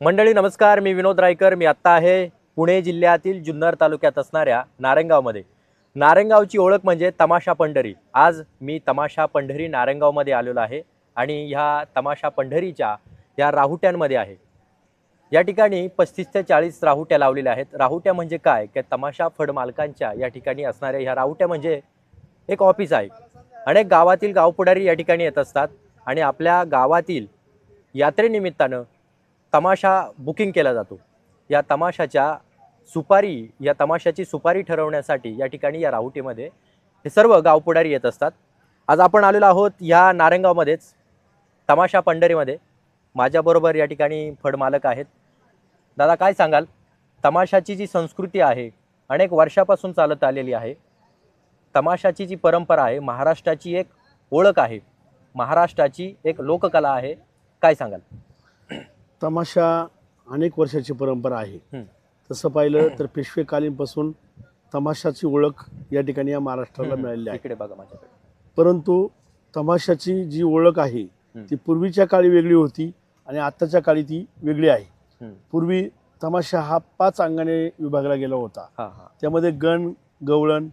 मंडळी नमस्कार. मी विनोद रायकर. मी आत्ता आहे पुणे जिल्ह्यातील जुन्नर तालुक्यात असणाऱ्या नारंगावमध्ये. नारंगावची ओळख म्हणजे तमाशा पंढरी. आज मी तमाशा पंढरी नारंगावमध्ये आलेलो आहे आणि ह्या तमाशा पंढरीच्या या राहुट्यांमध्ये आहे. या ठिकाणी पस्तीस ते चाळीस राहुट्या लावलेल्या आहेत. राहुट्या म्हणजे काय? की तमाशा फड मालकांच्या या ठिकाणी असणाऱ्या ह्या राहुट्या म्हणजे एक ऑफिस आहे. अनेक गावातील गावपुढारी या ठिकाणी येत असतात आणि आपल्या गावातील यात्रेनिमित्तानं तमाशा बुकिंग केला जातो. या तमाशाच्या सुपारी या तमाशाची सुपारी ठरवण्यासाठी या ठिकाणी या राहुटीमध्ये हे सर्व गावपुढारी येत असतात. आज आपण आलेलो आहोत या नारायणगावमध्येच तमाशा पंढरीमध्ये. माझ्याबरोबर या ठिकाणी फडमालक आहेत. दादा काय सांगाल? तमाशाची जी संस्कृती आहे अनेक वर्षापासून चालत आलेली आहे. तमाशाची जी परंपरा आहे महाराष्ट्राची एक ओळख आहे. महाराष्ट्राची एक लोककला आहे. काय सांगाल? तमाशा अनेक वर्षाची परंपरा आहे. तसं पाहिलं तर पेशवेकालीनपासून तमाशाची ओळख या ठिकाणी या महाराष्ट्राला मिळालेली आहे परंतु तमाशाची जी ओळख आहे. ती पूर्वीच्या काळी वेगळी होती आणि आत्ताच्या काळी ती वेगळी आहे. पूर्वी तमाशा हा पाच अंगाने विभागला गेला होता त्यामध्ये गण गवळण.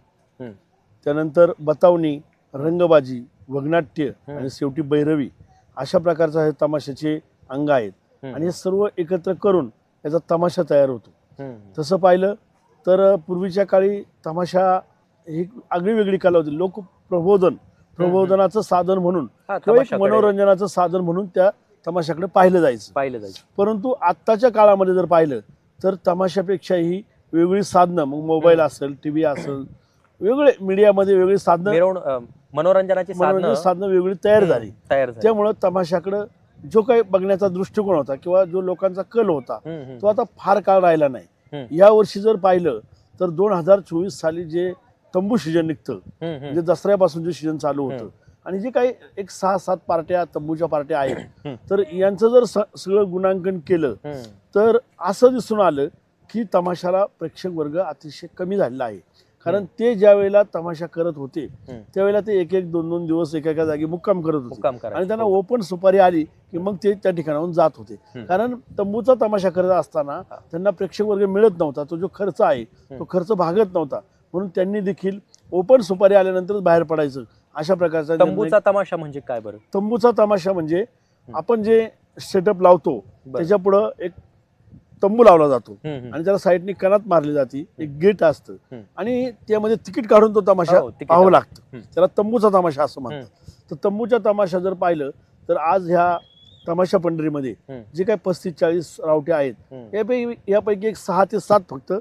त्यानंतर बतावणी रंगबाजी वगनाट्य. आणि शेवटी भैरवी अशा प्रकारचा हे तमाशाचे अंग आहेत आणि हे सर्व एकत्र करून याचा तमाशा तयार होतो. तसं पाहिलं तर पूर्वीच्या काळी तमाशा ही आगळी वेगळी कला होती लोक प्रबोधन प्रबोधनाचं साधन म्हणून किंवा एक तमाशाकडे मनोरंजनाचं साधन म्हणून त्या तमाशाकडे पाहिलं जायचं. पाहिलं जाईल परंतु आत्ताच्या काळामध्ये जर पाहिलं तर तमाशापेक्षाही वेगळी साधनं मग मोबाईल असेल टी व्ही असेल वेगळे मीडियामध्ये वेगळी साधनं मनोरंजनाची मनोरंजन साधनं वेगळी तयार झाली. तयार झाली. त्यामुळं तमाशाकडं जो काही बघण्याचा दृष्टिकोन होता किंवा जो लोकांचा कल होता तो आता फार काळ राहिला नाही. या वर्षी जर पाहिलं तर दोन हजार चोवीस साली जे तंबू सीजन निघतं म्हणजे दसऱ्यापासून जे सीजन चालू होतं. आणि जे काही एक सहा सात पार्ट्या तंबूच्या पार्ट्या आहेत. तर यांचं जर सगळं गुणांकन केलं तर असं दिसून आलं की तमाशाला प्रेक्षक वर्ग अतिशय कमी झालेला आहे कारण ते ज्या वेळेला तमाशा करत होते. त्यावेळेला ते एक एक दोन दोन दिवस एका एका जागी मुक्काम करत होते. आणि त्यांना हो. ओपन सुपारी आली की मग ते त्या ठिकाणाहून जात होते. कारण तंबूचा तमाशा करत असताना. त्यांना प्रेक्षक वर्ग मिळत नव्हता तो जो खर्च आहे तो. खर्च भागत नव्हता म्हणून त्यांनी देखील ओपन सुपारी आल्यानंतरच बाहेर पडायचं अशा प्रकारचा तंबूचा तमाशा म्हणजे काय बरं तंबूचा तमाशा म्हणजे आपण जे सेटअप लावतो. त्याच्या पुढं एक तंबू लावला जातो. आणि त्याला साईडनी कणात मारली जाते एक गेट असतं. आणि त्यामध्ये तिकीट काढून तो तमाशा हो, पाहावं. लागतं. त्याला तंबूचा तमाशा असं म्हणतात तर तंबूच्या तमाशा जर पाहिलं तर आज ह्या तमाशा पंढरीमध्ये. जे काही पस्तीस चाळीस रावटे आहेत. यापैकी यापैकी एक सहा ते सात फक्त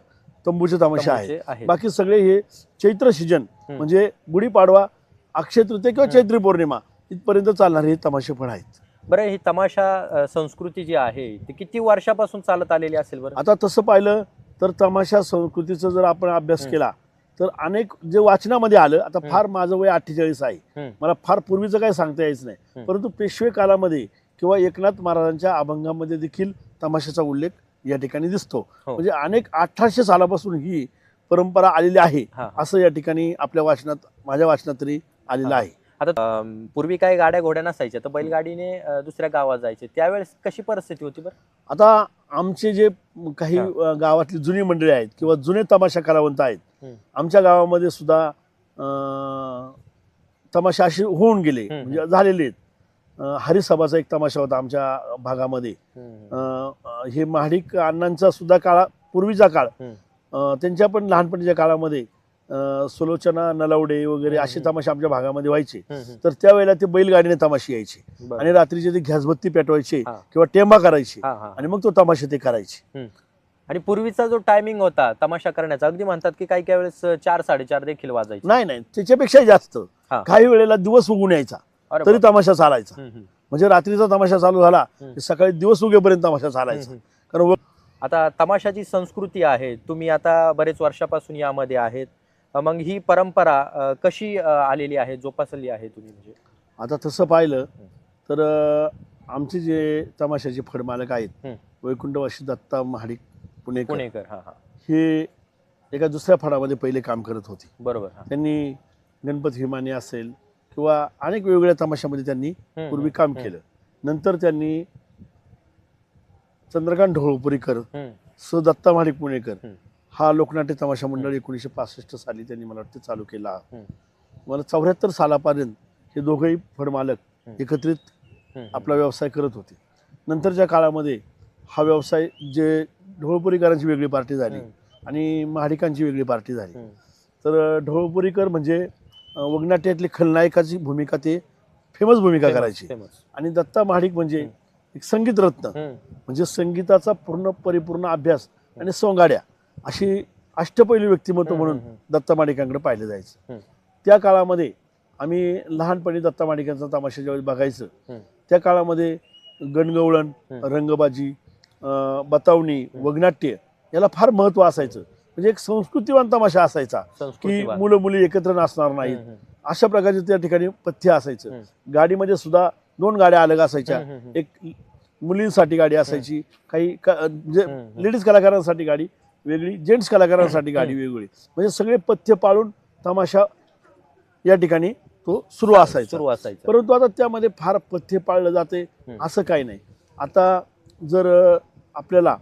तंबूचे तमाशा आहेत तंबूचे. बाकी सगळे हे चैत्र सीजन. म्हणजे गुढीपाडवा अक्षय तृतीय किंवा. चैत्री पौर्णिमा इथपर्यंत चालणारे हे तमाशे पण आहेत बरं ही तमाशा संस्कृती जी आहे ती किती वर्षापासून चालत आलेली असेल बरं आता तसं पाहिलं तर तमाशा संस्कृतीचा जर आपण अभ्यास. केला तर अनेक जे वाचनामध्ये आलं आता. फार माझं वय अठ्ठेचाळीस आहे. मला फार पूर्वीचं काही सांगता यायचं नाही. परंतु पेशवे कालामध्ये किंवा एकनाथ महाराजांच्या अभंगामध्ये देखील तमाशाचा उल्लेख या ठिकाणी दिसतो हो. म्हणजे अनेक अठराशे सालापासून ही परंपरा आलेली आहे. असं या ठिकाणी आपल्या वाचनात माझ्या वाचनात तरी आलेलं. आहे आता पूर्वी काही गाड्या घोड्या नसायच्या तर बैलगाडीने दुसऱ्या गावात जायचे. त्यावेळेस कशी परिस्थिती होती बरं? आता आमचे जे काही गावातली जुनी मंडळी आहेत किंवा जुने तमाशा कलावंत आहेत. आमच्या गावामध्ये सुद्धा तमाशा असे होऊन गेले. म्हणजे झालेले आहेत. हरिसभाचा एक तमाशा होता आमच्या भागामध्ये. हे महाडिक अण्णांचा सुद्धा काळ पूर्वीचा काळ त्यांच्या पण लहानपणीच्या काळामध्ये सुलोचना नलवडे वगैरे असे. तमाशे आमच्या भागामध्ये व्हायचे. तर त्यावेळेला ते बैलगाडीने तमाशे यायचे. आणि रात्रीचे ते घ्यासबत्ती पेटवायचे. किंवा टेंबा करायचे आणि मग तो तमाशे ते करायचे. आणि पूर्वीचा जो टायमिंग होता तमाशा करण्याचा अगदी म्हणतात की काही काही वेळेस चार साडेचार देखील वाजायचे. नाही नाही. त्याच्यापेक्षा जास्त. काही वेळेला दिवस उगून यायचा. तरी. तमाशा चालायचा. म्हणजे रात्रीचा तमाशा चालू झाला सकाळी दिवस उगेपर्यंत तमाशा चालायचा. कारण आता तमाशाची संस्कृती आहे. तुम्ही आता बरेच वर्षापासून यामध्ये आहेत. मग ही परंपरा कशी आलेली आहे जोपासली आहे तुम्ही म्हणजे आता तसं पाहिलं तर आमचे जे तमाशाचे फडमालक आहेत हम्म. वैकुंठवासी दत्ता महाडिक पुणेकर पुणेकर हा हा हे एका दुसऱ्या फडामध्ये पहिले काम करत होते बरोबर. त्यांनी गणपत हिमानी असेल किंवा अनेक वेगवेगळ्या तमाशामध्ये त्यांनी पूर्वी काम. केलं नंतर त्यांनी चंद्रकांत ढोळपुरीकर. स दत्ता महाडिक पुणेकर. हा लोकनाट्य तमाशा मंडळ एकोणीसशे पासष्ट साली त्यांनी मला वाटतं चालू केला. मला चौऱ्याहत्तर सालापर्यंत हे दोघंही फडमालक. एकत्रित. आपला व्यवसाय करत होते नंतरच्या काळामध्ये हा व्यवसाय जे ढोळपुरीकरांची वेगळी पार्टी झाली. आणि महाडिकांची वेगळी पार्टी झाली. तर ढोळपुरीकर म्हणजे वगनाट्यातली खलनायकाची भूमिका ते फेमस भूमिका करायची. आणि दत्ता महाडिक म्हणजे एक संगीत रत्न हम्म. म्हणजे संगीताचा पूर्ण परिपूर्ण अभ्यास आणि सोंगाड्या अशी अष्टपैलू व्यक्तिमत्व म्हणून दत्ता माडिकांकडे पाहिलं जायचं. त्या काळामध्ये आम्ही लहानपणी दत्ता माडिकांचा तमाशा ज्यावेळेस बघायचं. त्या काळामध्ये गणगवळण. रंगबाजी बतावणी वगनाट्य याला फार महत्त्व असायचं म्हणजे एक संस्कृतीवान तमाशा असायचा की. मुलं मुली एकत्र नाचणार नाहीत. अशा प्रकारचे त्या ठिकाणी पथ्य असायचं. गाडीमध्ये सुद्धा दोन गाड्या अलग असायच्या. एक मुलींसाठी गाडी असायची काही म्हणजे. लेडीज कलाकारांसाठी गाडी वेगळी जेंट्स कलाकारांसाठी गाडी वेगळी म्हणजे सगळे पथ्य पाळून तमाशा या ठिकाणी तो सुरू असायचा सुरू असायचं परंतु आता त्यामध्ये फार पथ्य पाळलं जाते हम्म. असं काही नाही आता जर अ, आपल्याला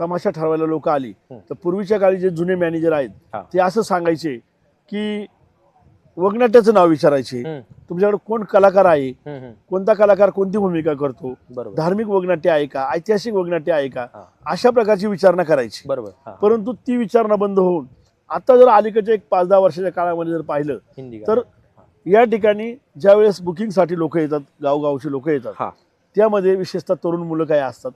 तमाशा ठरवायला लोक आली हम्म. तर पूर्वीच्या काळी जे जुने मॅनेजर आहेत हा. ते असं सांगायचे की वगनाट्याचं नाव विचारायचे. तुमच्याकडे कोण कलाकार आहे. कोणता कलाकार कोणती भूमिका करतो? धार्मिक वगनाट्य आहे का? ऐतिहासिक वगनाट्य आहे का. अशा प्रकारची विचारणा करायची. बरोबर. परंतु ती विचारणा बंद होऊन आता जर अलीकडच्या एक पाच दहा वर्षाच्या काळामध्ये जर पाहिलं तर. या ठिकाणी ज्यावेळेस बुकिंगसाठी लोक येतात गावगावची लोक येतात त्यामध्ये विशेषतः तरुण मुलं काय असतात.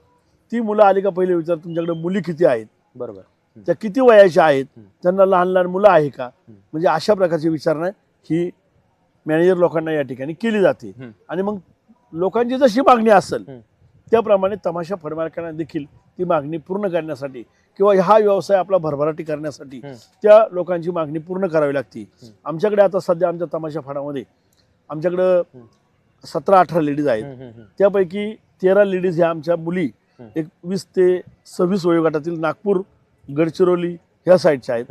ती मुलं आली का पहिले विचार तुमच्याकडे मुली किती आहेत? बरोबर. त्या किती वयाच्या आहेत. त्यांना लहान लहान मुलं आहे का. म्हणजे अशा प्रकारची विचारणा ही मॅनेजर लोकांना या ठिकाणी केली जाते. आणि मग लोकांची जशी मागणी असेल. त्याप्रमाणे तमाशा फडमारकांना देखील ती मागणी पूर्ण करण्यासाठी किंवा हा व्यवसाय आपला भरभराटी करण्यासाठी. त्या लोकांची मागणी पूर्ण करावी लागते. आमच्याकडे आता सध्या आमच्या तमाशा फडामध्ये आमच्याकडं. सतरा अठरा लेडीज आहेत. त्यापैकी तेरा लेडीज ह्या आमच्या मुली. एक वीस ते सव्वीस वयोगटातील नागपूर गडचिरोली ह्या साईडच्या आहेत.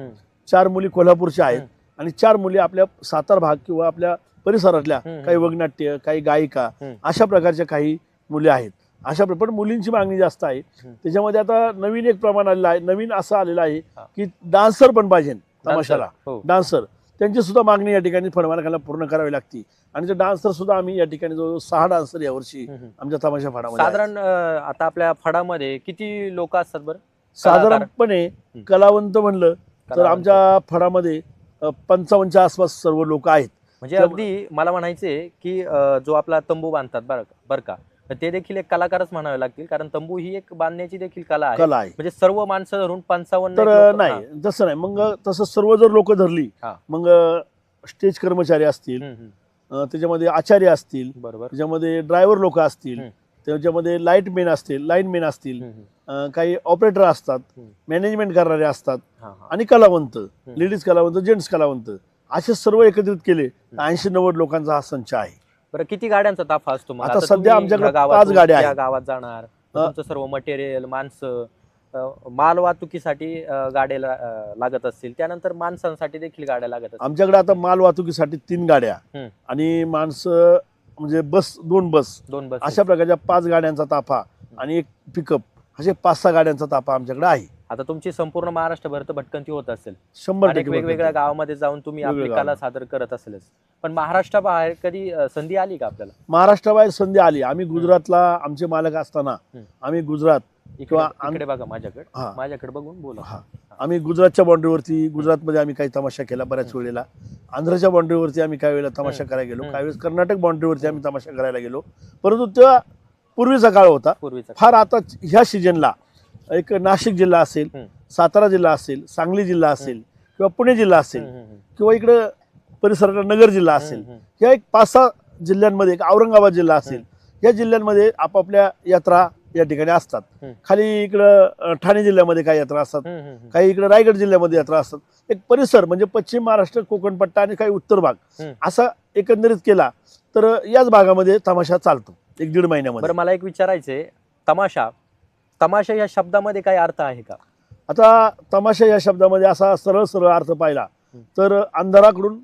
चार मुली कोल्हापूरच्या आहेत. आणि चार मुली आपल्या सातार भाग किंवा आपल्या परिसरातल्या. काही वगनाट्य काही गायिका. अशा प्रकारच्या काही मुली आहेत अशा पण मुलींची मागणी जास्त आहे. त्याच्यामध्ये आता नवीन एक प्रमाण आलेलं आहे नवीन असं आलेलं आहे हा. की डान्सर पण पाहिजे तमाशाला हो डान्सर त्यांची सुद्धा मागणी या ठिकाणी फडमालकाला पूर्ण करावी लागते आणि ते डान्सर सुद्धा आम्ही या ठिकाणी जवळ सहा डान्सर यावर्षी. आमच्या तमाशा फाडामध्ये. साधारण आता आपल्या फडामध्ये किती लोक असतात बरं साधारणपणे. कलावंत म्हणलं तर. आमच्या फडामध्ये पंचावन्नच्या आसपास सर्व लोक आहेत म्हणजे अगदी मला म्हणायचे की जो आपला तंबू बांधतात बरं बरं का तर ते देखील एक कलाकारच म्हणावे लागतील कारण तंबू ही एक बांधण्याची देखील कला आहे कला आहे म्हणजे सर्व माणसं धरून पंचावन्न तर नाही तसं नाही मग तसं सर्व जर लोक धरली हा. मग स्टेज कर्मचारी असतील. हम्म, हम्म. अ, त्याच्यामध्ये आचार्य असतील बरोबर त्याच्यामध्ये ड्रायव्हर लोक असतील हम्म. त्याच्यामध्ये लाइट मेन असतील लाईन मेन असतील काही ऑपरेटर असतात. मॅनेजमेंट करणारे असतात. आणि कलावंत लेडीज कलावंत जेंट्स कलावंत असे सर्व एकत्रित केले ऐंशी नव्वद लोकांचा हा संच आहे. बरं किती गाड्यांचा ताफा असतो आता सध्या आमच्याकडे पाच गाड्या आहेत. गावात जाणार. तुमचं सर्व मटेरियल माणसं माल वाहतुकीसाठी गाड्या लागत असतील. त्यानंतर माणसांसाठी देखील गाड्या लागत आमच्याकडे आता माल वाहतुकीसाठी तीन गाड्या. आणि माणसं म्हणजे बस दोन बस. दोन बस. अशा प्रकारच्या पाच गाड्यांचा ताफा आणि एक पिकअप असे पाच सहा गाड्यांचा ताफा आमच्याकडे आहे. आता तुमची संपूर्ण महाराष्ट्रभर तर भटकंती होत असेल. शंभर टक्के वेगवेगळ्या. गावामध्ये जाऊन तुम्ही आपली वेगवेगळ्या कला सादर करत असेलच. पण महाराष्ट्राबाहेर कधी संधी आली का आपल्याला? महाराष्ट्राबाहेर संधी आली. आम्ही गुजरातला आमचे मालक असताना. आम्ही गुजरात किंवा आम- इकडे बघा माझ्याकडे. माझ्याकडे बघून बोला. आम्ही गुजरातच्या बाउंड्रीवरती गुजरातमध्ये आम्ही काही तमाशा केला बऱ्याच वेळेला. आंध्रच्या बाउंड्रीवरती आम्ही काही वेळेला तमाशा. करायला गेलो. काही वेळेस कर्नाटक बाउंड्रीवरती आम्ही तमाशा करायला गेलो परंतु तेव्हा पूर्वीचा काळ होता पूर्वीचा फार आता ह्या सीजनला एक नाशिक जिल्हा असेल. सातारा जिल्हा असेल सांगली जिल्हा असेल किंवा पुणे जिल्हा असेल. किंवा इकडे परिसराला नगर जिल्हा असेल. या एक पाच सहा जिल्ह्यांमध्ये एक औरंगाबाद जिल्हा असेल या जिल्ह्यांमध्ये आपापल्या यात्रा या ठिकाणी असतात. खाली इकडं ठाणे जिल्ह्यामध्ये काही यात्रा असतात. काही इकडे रायगड जिल्ह्यामध्ये यात्रा असतात. एक परिसर म्हणजे पश्चिम महाराष्ट्र कोकण पट्टा आणि काही उत्तर भाग. असा एकंदरीत केला तर याच भागामध्ये तमाशा चालतो एक दीड महिन्यामध्ये. बरं मला एक विचारायचंय तमाशा तमाशा या शब्दामध्ये काही अर्थ आहे का? आता तमाशा या शब्दामध्ये असा सरळ सरळ अर्थ पाहिला तर अंधाराकडून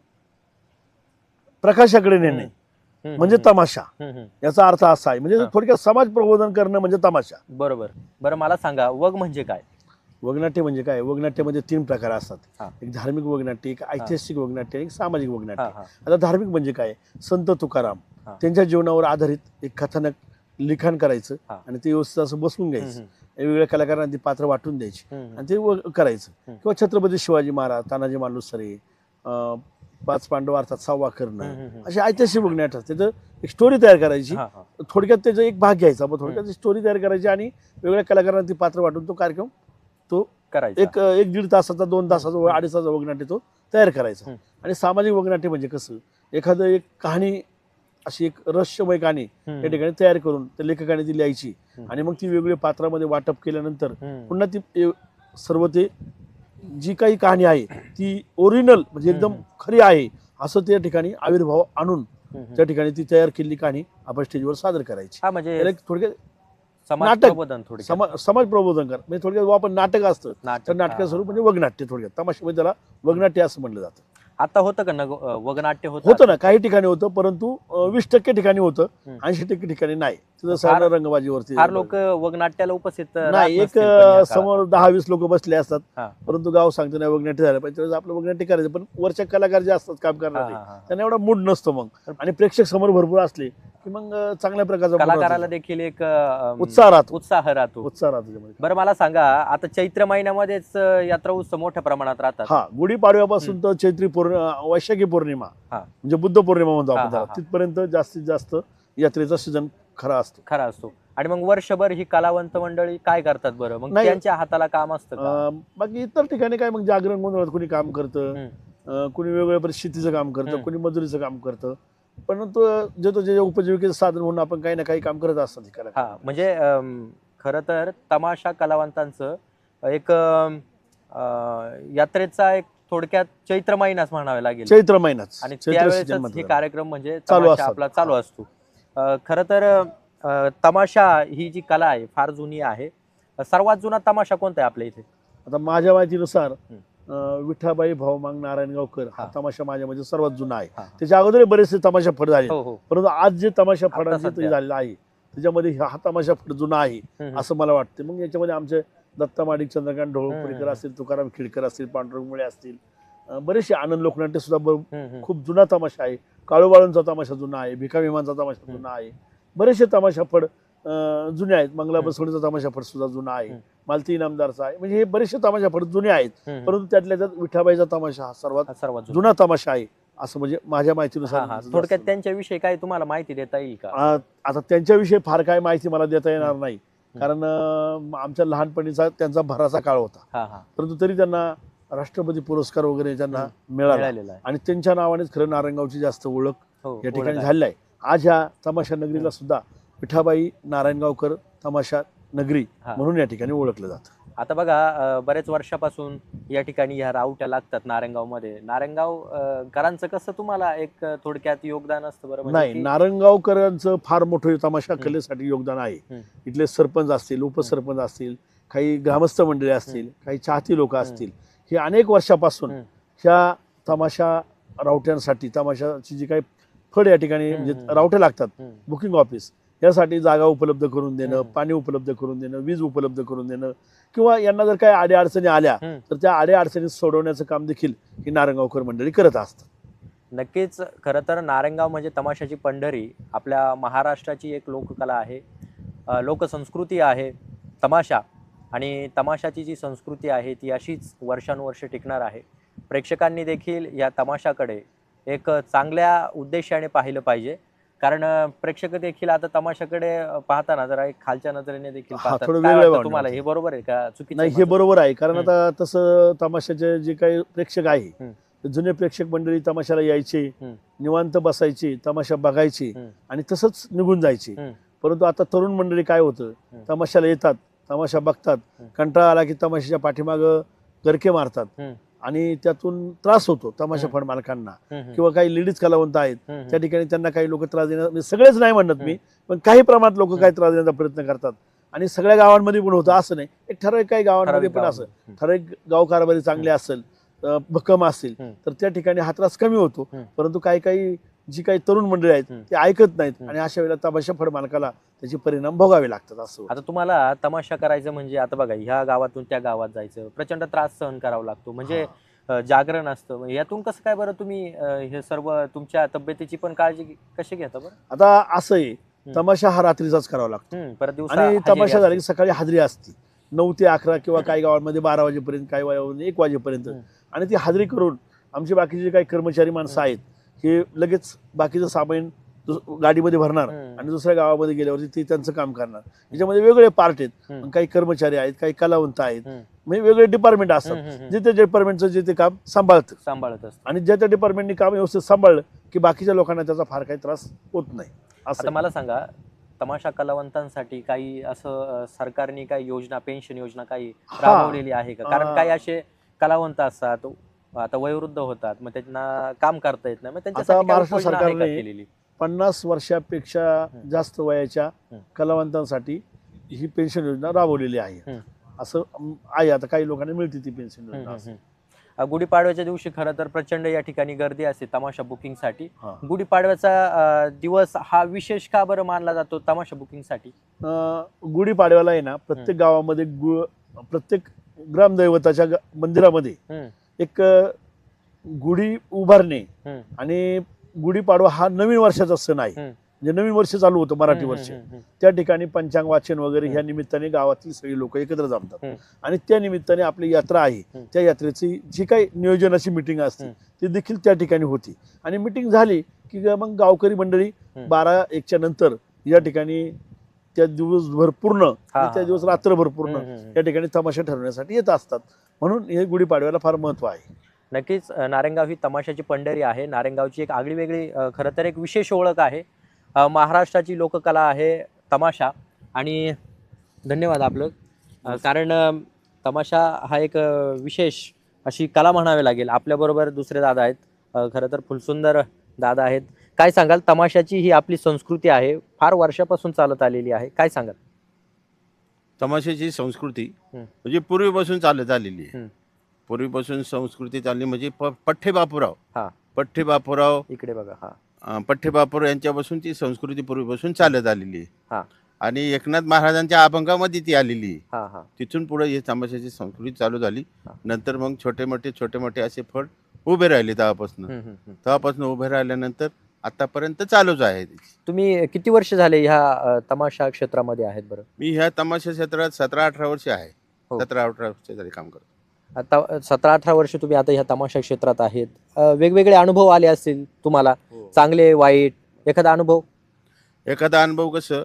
प्रकाशाकडे नेणे. म्हणजे तमाशा. याचा अर्थ असा आहे. म्हणजे. थोडक्यात समाज प्रबोधन करणं म्हणजे तमाशा. बरोबर. बरं मला सांगा वग म्हणजे काय? वगनाट्य म्हणजे काय? वगनाट्यामध्ये तीन प्रकार असतात. एक धार्मिक वगनाट्य एक ऐतिहासिक वगनाट्य एक सामाजिक वगनाट्य. आता धार्मिक म्हणजे काय? संत तुकाराम. त्यांच्या जीवनावर आधारित एक कथानक लिखाण करायचं. आणि ते व्यवस्थित असं बसवून घ्यायचं. वेगवेगळ्या कलाकारांना ती पात्र वाटून द्यायची. आणि ते करायचं. किंवा छत्रपती शिवाजी महाराज तानाजी मालुसरे अं, पाच पांडव अर्थात सहावा करणं. अशी ऐतिहासिक बघण्यात त्याचं एक स्टोरी तयार करायची. थोडक्यात त्याचा एक भाग घ्यायचा मग थोडक्यात स्टोरी तयार करायची आणि वेगवेगळ्या कलाकारांना ती पात्र वाटून तो कार्यक्रम तो करायचं एक एक दीड तासाचा दोन तासाचा अडीच तासाचा वगनाट्य तो तयार करायचा. आणि सामाजिक वगनाट्य म्हणजे कसं एखादं एक कहाणी अशी एक रहस्यमय कहाणी हम्म, या ठिकाणी तयार करून त्या लेखकाने ती लिहायची. आणि मग ती वेगवेगळ्या पात्रामध्ये वाटप केल्यानंतर. पुन्हा ती सर्व ते जी काही कहाणी आहे ती ओरिजिनल म्हणजे एकदम. खरी आहे असं त्या ठिकाणी आविर्भाव आणून. त्या ठिकाणी ती तयार केलेली कहाणी आपण स्टेजवर सादर करायची हा म्हणजे एक थोडक्यात समाज नाटक. प्रबोधन थोडक्यात समाज समाज प्रबोधन कर म्हणजे थोडक्यात आपण नाटक असतं तर नाटक नाटकाचं हा, स्वरूप. म्हणजे वगनाट्य थोडक्यात तमाशामध्ये त्याला वगनाट्य असं म्हणलं जातं आता होतं का नग वगनाट्य होतं होतं ना काही ठिकाणी होतं परंतु वीस टक्के ठिकाणी होतं हम्म. ऐंशी टक्के ठिकाणी नाही तिथं फार- साधारण रंगबाजीवरती फार लोक वगनाट्याला उपस्थित नाही एक. समोर दहा वीस लोक बसले असतात हा. परंतु गाव सांगतो नाही वगनाट्य झालं पाहिजे त्यावेळेस आपलं वगनाट्य करायचं पण वरच्या कलाकार जे असतात काम करणारे हा, हा. त्यांना एवढा मूड नसतो मग आणि प्रेक्षक समोर भरपूर असले की मग अं, चांगल्या प्रकारचा mood कलाकाराला. देखील एक अं, उत्साह राहतो उत्साह राहतो उत्साह राहतो त्याच्यामध्ये बरं मला सांगा आता चैत्र महिन्यामध्येच अं, यात्रा उत्सव मोठ्या प्रमाणात राहतात हा गुढीपाडव्यापासून तर चैत्री पौर्णिमा वैशाखी पौर्णिमा हा. म्हणजे बुद्ध पौर्णिमा म्हणतो हा, आपण हा, त्याला हा. तिथपर्यंत जास्तीत जास्त यात्रेचा सीझन खरा असतो खरा असतो आणि मग वर्षभर ही कलावंत मंडळी काय करतात बरं मग नाही. त्यांच्या हाताला काम असतं का अं, बाकी इतर ठिकाणी काय मग जागरण गोंधळात कोणी काम करतं हम्म. अं, कोणी वेगवेगळ्या परिस्थितीचं काम करतं हम्म. कोणी मजुरीचं काम करतं पण तो जे तो जे उपजीविकेचं साधन म्हणून आपण काही ना काही काम करत असतात हे. हा म्हणजे खरं तर तमाशा कलावंतांचं एक अं, यात्रेचा एक थोडक्यात चैत्र महिनाच म्हणावे लागेल चैत्र महिनाच आणि चैत्र हे कार्यक्रम म्हणजे चालू तमाशा असतात. आपला चालू असतो खरं तर तमाशा ही जी कला आहे फार जुनी आहे सर्वात जुना तमाशा कोणता आहे आपल्या इथे आता माझ्या माहितीनुसार विठाबाई भाऊमांग नारायणगावकर हा. तमाशा माझ्यामध्ये सर्वात जुना आहे. त्याच्या अगोदर बरेचसे तमाशा फड झाले हो हो परंतु आज जे तमाशा फडांचे. झालेला आहे त्याच्यामध्ये हा तमाशा फड जुना आहे असं मला वाटतं मग याच्यामध्ये आमचे दत्ता माडिक चंद्रकांत ढोळपुरीकर. असतील तुकाराम खिडकर असतील पांडुरंग मुळे असतील बरेचसे आनंद लोकनाट्य सुद्धा. खूप जुना तमाशा आहे काळूबाळूंचा तमाशा जुना आहे भिका विमानचा तमाशा. जुना आहे. बरेचसे तमाशा फड जुने आहेत. मंगला. बसवणीचा तमाशा फड सुद्धा जुना आहे. मालती इनामदारचा आहे. म्हणजे हे बरेचसे तमाशा फड जुने आहेत. परंतु त्यातल्या त्यात विठाबाईचा तमाशा हा सर्वात सर्वात जुना. तमाशा आहे. असं म्हणजे माझ्या माहितीनुसार थोडक्यात त्यांच्याविषयी काय तुम्हाला माहिती देता येईल का? आता त्यांच्याविषयी फार काय माहिती मला देता येणार नाही. कारण आमच्या लहानपणीचा त्यांचा भराचा काळ होता. परंतु तरी त्यांना राष्ट्रपती पुरस्कार वगैरे त्यांना मिळाला. मिळालेला आहे. आणि त्यांच्या नावानेच खरं नारायणगावची जास्त ओळख हो या ठिकाणी. झालेली आहे. आज ह्या तमाशा नगरीला सुद्धा विठाबाई नारायणगावकर तमाशा नगरी. म्हणून या ठिकाणी ओळखलं जातं. आता बघा बरेच वर्षापासून या ठिकाणी ह्या रावट्या लागतात नारायणगावमध्ये नारायणगाव अं, करांचं कसं तुम्हाला एक थोडक्यात योगदान असतं बरं? म्हणजे नाही नारायणगावकरांचं फार मोठं तमाशा. कलेसाठी योगदान आहे. इथले सरपंच असतील उपसरपंच असतील काही ग्रामस्थ मंडळी असतील काही चाहती लोक असतील हे अनेक वर्षापासून. ह्या तमाशा रावट्यांसाठी तमाशाची जी काही फड या ठिकाणी म्हणजे. रावटे लागतात. बुकिंग ऑफिस यासाठी जागा उपलब्ध करून देणं. पाणी उपलब्ध करून देणं वीज उपलब्ध करून देणं किंवा यांना जर काही आडे अडचणी आल्या. तर त्या आडे अडचणी सोडवण्याचं काम देखील ही नारंगावकर मंडळी करत असतात नक्कीच खरं तर नारायणगाव म्हणजे तमाशाची पंढरी आपल्या महाराष्ट्राची एक लोककला आहे लोकसंस्कृती आहे तमाशा आणि तमाशाची जी संस्कृती आहे ती अशीच वर्षानुवर्ष टिकणार आहे प्रेक्षकांनी देखील या तमाशाकडे एक चांगल्या उद्देशाने पाहिलं पाहिजे कारण प्रेक्षक देखील आता तमाशाकडे पाहताना जरा एक खालच्या नजरेने देखील. तुम्हाला हे बरोबर आहे का चुकीचं नाही हे? बरोबर आहे कारण. आता तसं तमाशाचे जे काही प्रेक्षक आहे जुने प्रेक्षक मंडळी तमाशाला यायचे. निवांत बसायचे तमाशा बघायचे. आणि तसंच निघून जायचे. परंतु आता तरुण मंडळी काय होतं. तमाशाला येतात तमाशा बघतात. कंटाळा आला की तमाशाच्या पाठीमागं गरके मारतात. आणि त्यातून त्रास होतो तमाशा. फड मालकांना. किंवा काही लेडीज कलावंत आहेत. त्या ठिकाणी त्यांना काही लोक त्रास म्हणजे सगळेच नाही म्हणत मी पण काही प्रमाणात लोक काही त्रास देण्याचा प्रयत्न करतात आणि सगळ्या गावांमध्ये पण होतं असं नाही एक ठराविक काही गावांमध्ये पण. असं. ठराविक गाव कारभारी चांगले असेल भक्कम असतील हम्म. तर त्या ठिकाणी हा त्रास कमी होतो. परंतु काही काही जी काही तरुण मंडळी आहेत. ते ऐकत नाहीत. आणि अशा वेळेला तमाशा फड मालकाला त्याचे परिणाम भोगावे लागतात असं. आता तुम्हाला तमाशा करायचं म्हणजे आता बघा ह्या गावातून त्या गावात जायचं प्रचंड त्रास सहन करावा लागतो म्हणजे जागरण असतं यातून कसं काय बरं तुम्ही हे सर्व तुमच्या तब्येतीची पण काळजी कशी घेता बरं आता असं आहे तमाशा हा रात्रीचाच करावा लागतो परत दिवसा आणि तमाशा. झाला की सकाळी हाजरी असते नऊ ते अकरा किंवा काही गावांमध्ये बारा वाजेपर्यंत काही गावांमध्ये एक वाजेपर्यंत. आणि ती हाजरी करून आमचे बाकीचे काही कर्मचारी माणसं आहेत हे लगेच बाकीचं सामान गाडीमध्ये भरणार. आणि दुसऱ्या गावामध्ये गेल्यावरती ते त्यांचं काम करणार. याच्यामध्ये वेगळे पार्ट आहेत. काही कर्मचारी आहेत काही कलावंत आहेत. म्हणजे वेगळे डिपार्टमेंट असतात. जे त्या डिपार्टमेंटचं जे ते काम सांभाळतं. सांभाळत आणि ज्या त्या डिपार्टमेंटनी काम व्यवस्थित सांभाळलं की बाकीच्या लोकांना त्याचा फार काही त्रास होत नाही. असं मला सांगा तमाशा कलावंतांसाठी काही असं सरकारने काही योजना पेन्शन योजना काही. राबवलेली आहे का? कारण काही असे कलावंत असतात आता वयोवृद्ध होतात मग त्यांना काम करता येत नाही मग आता त्यांच्यासाठी महाराष्ट्र उपाययोजना आहे का सरकारने केलेली पन्नास वर्षापेक्षा. जास्त वयाच्या. कलावंतांसाठी ही पेन्शन योजना राबवलेली आहे. असं अम, आहे आता काही लोकांना मिळते ती पेन्शन हम्म, योजना हम्म, असं. हम्म. अ, गुढीपाडव्याच्या दिवशी खरं तर प्रचंड या ठिकाणी गर्दी असते तमाशा बुकिंगसाठी हा. गुढीपाडव्याचा अ, दिवस हा विशेष का बरं मानला जातो तमाशा बुकिंगसाठी अं, गुढीपाडव्याला आहे ना प्रत्येक गावामध्ये गु प्रत्येक ग्रामदैवताच्या ग- मंदिरामध्ये हम्म, एक गुढी उभारणे आणि गुढीपाडवा हा नवीन वर्षाचा सण आहे. म्हणजे नवीन वर्ष चालू होतं मराठी वर्ष त्या ठिकाणी पंचांग वाचन वगैरे. ह्या निमित्ताने गावातील सगळी लोक एकत्र जमतात. आणि त्या निमित्ताने आपली यात्रा आहे. त्या यात्रेची जी काही नियोजनाची मिटिंग असते. ती देखील त्या ठिकाणी होती आणि मिटिंग झाली की मग गावकरी मंडळी. बारा एकच्या नंतर या ठिकाणी त्या दिवसभर पूर्ण त्या दिवस. रात्रभर पूर्ण. या ठिकाणी तमाशा ठरवण्यासाठी येत असतात म्हणून हे गुढीपाडव्याला फार महत्त्व आहे. नक्कीच अ, नारायणगाव ही तमाशाची पंढरी आहे. नारायणगावची एक आगळी वेगळी खरं तर एक विशेष ओळख आहे. महाराष्ट्राची लोककला आहे तमाशा आणि धन्यवाद आपलं. कारण तमाशा हा एक विशेष अशी कला म्हणावी लागेल. आपल्याबरोबर दुसरे दादा आहेत. खरं तर फुलसुंदर दादा आहेत. काय सांगाल? तमाशाची ही आपली संस्कृती आहे. फार वर्षापासून चालत आलेली आहे. काय सांगाल? तमाशाची संस्कृती. म्हणजे पूर्वीपासून चालत आलेली आहे. पूर्वीपासून संस्कृती चालली म्हणजे प पठ्ठे बापूराव हा. पठ्ठे बापूराव इकडे बघा हा अं, पठ्ठे बापूराव यांच्यापासून ती संस्कृती पूर्वीपासून चालत आलेली हा. आहे आणि एकनाथ महाराजांच्या अभंगामध्ये ती आलेली आहे हा हा तिथून पुढे ही तमाशाची संस्कृती चालू झाली हा. नंतर मग छोटे मोठे छोटे मोठे असे फळ उभे राहिले तेव्हापासून हम्म, हम्म, हम्म. तेव्हापासून उभे राहिल्यानंतर आतापर्यंत चालूच आहे तुम्ही किती वर्ष झाले ह्या अ, तमाशा क्षेत्रामध्ये आहेत बरं? मी ह्या तमाशा क्षेत्रात सतरा अठरा वर्ष आहे. हो. सतरा अठरा वर्ष झाली काम करतो. आता सतरा अठरा वर्ष तुम्ही आता ह्या तमाशा क्षेत्रात आहेत. अ, वेगवेगळे अनुभव आले असतील तुम्हाला? चांगले वाईट एखादा अनुभव? एखादा अनुभव कसं?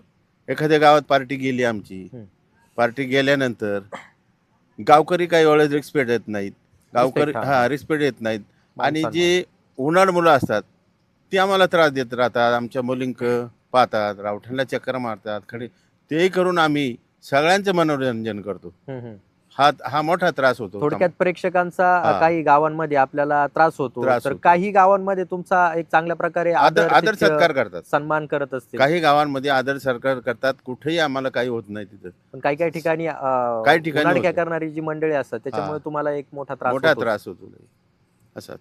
एखाद्या गावात पार्टी गेली आमची. हं. पार्टी गेल्यानंतर गावकरी काही वेळेस रिस्पेक्ट येत नाहीत. गावकरी Respect, हा. हा रिस्पेक्ट येत नाहीत. आणि. जे उन्हाळ मुलं असतात ती आम्हाला त्रास देत राहतात आमच्या मुलींक पाहतात रावठ्यांना चक्कर मारतात खडे ते करून आम्ही सगळ्यांचं मनोरंजन करतो हम्म. हा हा मोठा त्रास होतो थोडक्यात प्रेक्षकांचा अ, हा. काही गावांमध्ये आपल्याला त्रास होतो त्रास तर होतो. काही गावांमध्ये तुमचा एक चांगल्या प्रकारे आदर आदर सत्कार करतात सन्मान करत असतील काही गावांमध्ये आदर सत्कार करतात कुठेही आम्हाला काही होत नाही तिथं पण काही काही ठिकाणी काही ठिकाणी होतं. करणारी जी मंडळी असतात त्याच्यामुळे हा. तुम्हाला एक मोठा त्रास मोठा होतो. त्रास होतो असं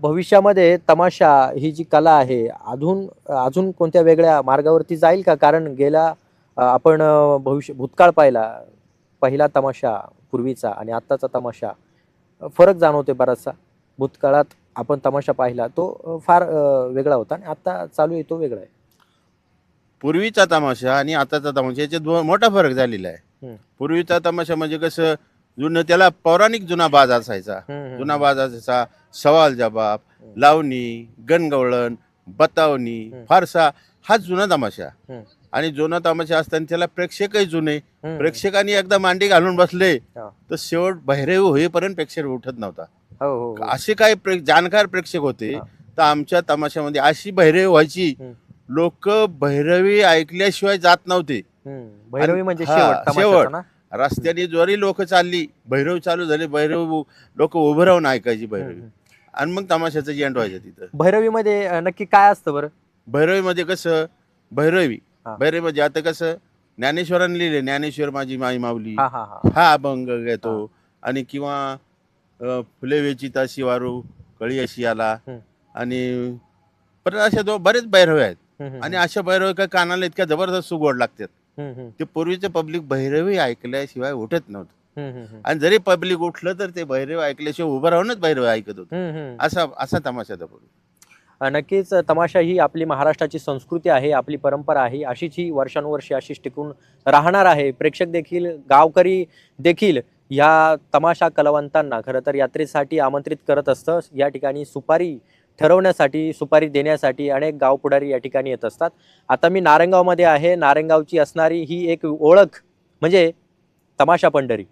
भविष्यामध्ये तमाशा ही जी कला आहे अजून अजून कोणत्या वेगळ्या मार्गावरती जाईल का? कारण गेल्या अ, आपण भविष्य भूतकाळ पाहिला पहिला तमाशा पूर्वीचा आणि आत्ताचा तमाशा फरक जाणवते बराचसा. भूतकाळात आपण तमाशा पाहिला तो फार वेगळा होता आणि आता चालू आहे तो वेगळा आहे. पूर्वीचा तमाशा आणि आताचा तमाशा याच्यात मोठा फरक झालेला. आहे. पूर्वीचा तमाशा म्हणजे कसं जुनं त्याला पौराणिक जुना बाज असायचा. जुना बाज असायचा. सवाल जबाब. लावणी गणगवळण बतावणी. फारसा हा जुना तमाशा. आणि जुना तमाशा असताना त्याला प्रेक्षकही जुने. प्रेक्षकांनी एकदा मांडी घालून बसले. तर शेवट बहिरेव होईपर्यंत प्रेक्षक उठत नव्हता हो हो, हो असे काही जाणकार प्रेक्षक होते. तर आमच्या तमाशामध्ये अशी बहिरेव व्हायची. लोक भैरवी ऐकल्याशिवाय जात नव्हते. भैरवी म्हणजे शेवट रस्त्याने जरी लोक चालली भैरव चालू झाले भैरव लोक उभं राहून ऐकायची भैरवी. आणि मग तमाशाचं एंड व्हायचं तिथं. भैरवीमध्ये अ, नक्की काय असतं बरं? भैरवीमध्ये कसं भैरवी हा. भैरवी म्हणजे आता कसं ज्ञानेश्वरांनी लिहिले ज्ञानेश्वर माझी माई माऊली. हा हा हा. हा अभंग घेतो. आणि किंवा अ, फुले वेचिता शिवारू कळी अशी आला. हम्म. आणि परत असे दो बरेच भैरवे आहेत. हम्म, हम्म, आणि अशा भैरव काय कानाला इतक्या जबरदस्त सुगोड लागतात. हम्म, हम्म, ते पूर्वीचे पब्लिक भैरवी ऐकल्याशिवाय उठत नव्हतं. आणि जरी पब्लिक उठलं तर ते भैरव ऐकल्याशिवाय उभं राहूनच भैरव ऐकत होतं. असा असा तमाशा अ, नक्कीच तमाशा ही आपली महाराष्ट्राची संस्कृती आहे आपली परंपरा आहे. अशीच ही वर्षानुवर्षे अशीच टिकून राहणार आहे. प्रेक्षक देखील गावकरी देखील ह्या तमाशा कलावंतांना खरं तर यात्रेसाठी आमंत्रित करत असतं. या ठिकाणी सुपारी ठरवण्यासाठी सुपारी देण्यासाठी अनेक गाव पुढारी या ठिकाणी येत असतात. आता मी नारायणगावमध्ये आहे. नारायणगावची असणारी ही एक ओळख म्हणजे तमाशा पंढरी.